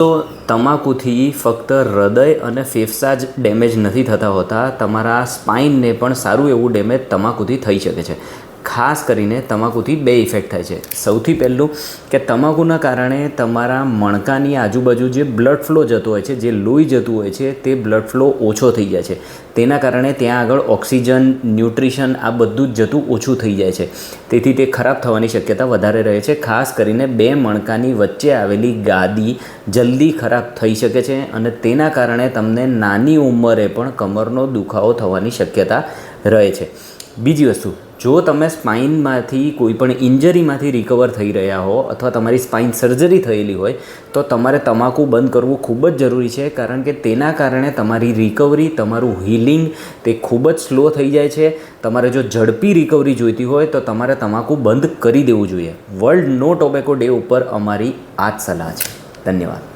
તો તમાકુથી ફક્ત હૃદય અને ફેફસા જ ડેમેજ નથી થતા હોતા. તમારા સ્પાઇનને પણ સારું એવું ડેમેજ તમાકુથી થઈ શકે છે. ખાસ કરીને તમાકુથી બે ઇફેક્ટ થાય છે. સૌથી પહેલું કે તમાકુના કારણે તમારા મણકાની આજુબાજુ જે બ્લડ ફ્લો જતો હોય છે, જે લોહી જતું હોય છે, તે બ્લડ ફ્લો ઓછો થઈ જાય છે. તેના કારણે ત્યાં આગળ ઓક્સિજન, ન્યુટ્રિશન આ બધું જ જતું ઓછું થઈ જાય છે. તેથી તે ખરાબ થવાની શક્યતા વધારે રહે છે. ખાસ કરીને બે મણકાની વચ્ચે આવેલી ગાદી જલ્દી ખરાબ થઈ શકે છે અને તેના કારણે તમને નાની ઉંમરે પણ કમરનો દુખાવો થવાની શક્યતા રહે છે. બીજી વસ્તુ જો તમે સ્પાઇનમાંથી કોઈ પણ ઇન્જરીમાંથી રિકવર થઈ રહ્યા હો અથવા તમારી સ્પાઇન સર્જરી થયેલી હોય, તો તમારે તમાકુ બંધ કરવું ખૂબ જ જરૂરી છે, કારણ કે તેના કારણે તમારી રિકવરી તમારું હિલિંગ તે ખૂબ જ સ્લો થઈ જાય છે. તમારે જો ઝડપી રિકવરી જોઈતી હોય, તો તમારે તમાકુ બંધ કરી દેવું જોઈએ. વર્લ્ડ નો ટોબેકો ડે ઉપર અમારી આ જ સલાહ છે. ધન્યવાદ.